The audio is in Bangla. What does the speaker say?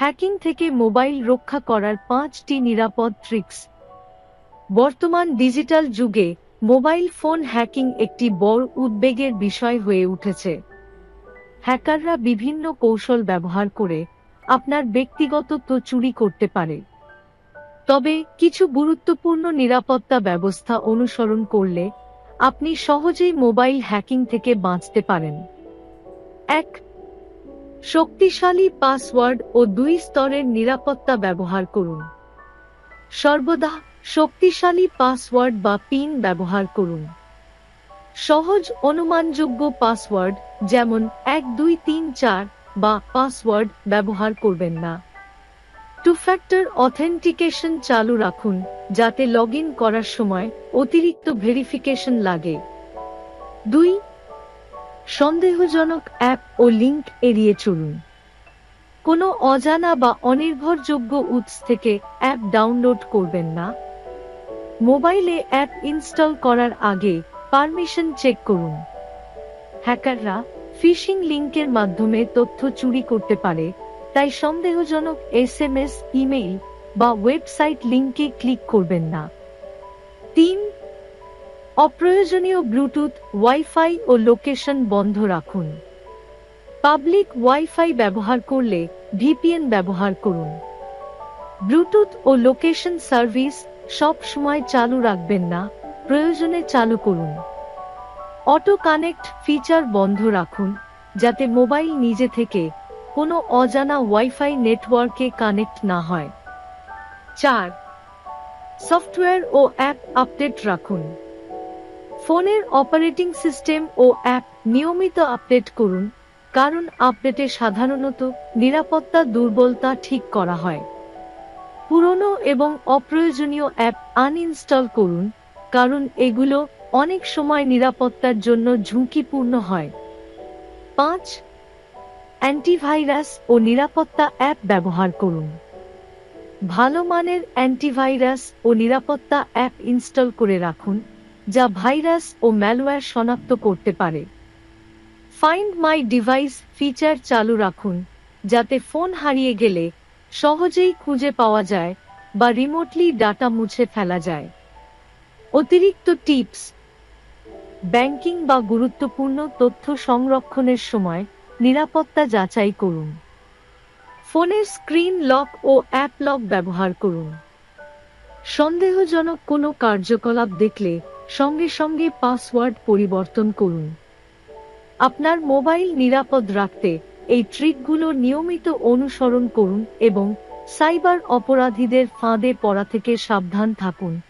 হ্যাকিং থেকে মোবাইল রক্ষা করার পাঁচটি নিরাপদ ট্রিক্স। বর্তমান ডিজিটাল যুগে মোবাইল ফোন হ্যাকিং একটি বড় উদ্বেগের বিষয় হয়ে উঠেছে। হ্যাকাররা বিভিন্ন কৌশল ব্যবহার করে আপনার ব্যক্তিগত তথ্য চুরি করতে পারে। তবে কিছু গুরুত্বপূর্ণ নিরাপত্তা ব্যবস্থা অনুসরণ করলে আপনি সহজেই মোবাইল হ্যাকিং থেকে বাঁচতে পারেন। এক শক্তিশালী পাসওয়ার্ড ও দুই স্তরের নিরাপত্তা ব্যবহার করুন। সর্বদা শক্তিশালী পাসওয়ার্ড বা পিন ব্যবহার করুন। সহজ অনুমানযোগ্য পাসওয়ার্ড যেমন এক, দুই, তিন, চার বা পাসওয়ার্ড ব্যবহার করবেন না। টু ফ্যাক্টর অথেন্টিকেশন চালু রাখুন, যাতে লগ করার সময় অতিরিক্ত ভেরিফিকেশন লাগে। দুই সন্দেহজনক অ্যাপ ও লিংক এড়িয়ে চলুন। কোনো অজানা বা অনির্ভরযোগ্য উৎস থেকে অ্যাপ ডাউনলোড করবেন না। মোবাইলে অ্যাপ ইনস্টল করার আগে পারমিশন চেক করুন। হ্যাকাররা ফিশিং লিংকের মাধ্যমে তথ্য চুরি করতে পারে, তাই সন্দেহজনক এসএমএস, ইমেইল বা ওয়েবসাইট লিংকে ক্লিক করবেন না। তিন অপ্রয়োজনীয় ব্লুটুথ, ওয়াইফাই ও লোকেশন বন্ধ রাখুন। পাবলিক ওয়াইফাই ব্যবহার করলে ভিপিএন ব্যবহার করুন। ব্লুটুথ ও লোকেশন সার্ভিস সব সময় চালু রাখবেন না, প্রয়োজনে চালু করুন। অটো কানেক্ট ফিচার বন্ধ রাখুন, যাতে মোবাইল নিজে থেকে কোনো অজানা ওয়াইফাই নেটওয়ার্কে কানেক্ট না হয়। চার, সফটওয়্যার ও অ্যাপ আপডেট রাখুন। ফোনের অপারেটিং সিস্টেম ও অ্যাপ নিয়মিত আপডেট করুন, কারণ আপডেটে সাধারণত নিরাপত্তা দুর্বলতা ঠিক করা হয়। পুরনো এবং অপ্রয়োজনীয় অ্যাপ আনইনস্টল করুন, কারণ এগুলো অনেক সময় নিরাপত্তার জন্য ঝুঁকিপূর্ণ হয়। পাঁচ, অ্যান্টিভাইরাস ও নিরাপত্তা অ্যাপ ব্যবহার করুন। ভালো মানের অ্যান্টিভাইরাস ও নিরাপত্তা অ্যাপ ইনস্টল করে রাখুন যা ভাইরাস ও ম্যালওয়্যার শনাক্ত করতে পারে। ফাইন্ড মাই ডিভাইস ফিচার চালু রাখুন, যাতে ফোন হারিয়ে গেলে সহজেই খুঁজে পাওয়া যায় বা রিমোটলি ডাটা মুছে ফেলা যায়। অতিরিক্ত টিপস ব্যাংকিং বা গুরুত্বপূর্ণ তথ্য সংরক্ষণের সময় নিরাপত্তা যাচাই করুন। ফোনের স্ক্রিন লক ও অ্যাপ লক ব্যবহার করুন। সন্দেহজনক কোনো কার্যকলাপ দেখলে সঙ্গে সঙ্গে পাসওয়ার্ড পরিবর্তন করুন। আপনার মোবাইল নিরাপদ রাখতে এই ট্রিকগুলো নিয়মিত অনুসরণ করুন এবং সাইবার অপরাধীদের ফাঁদে পড়া থেকে সাবধান থাকুন।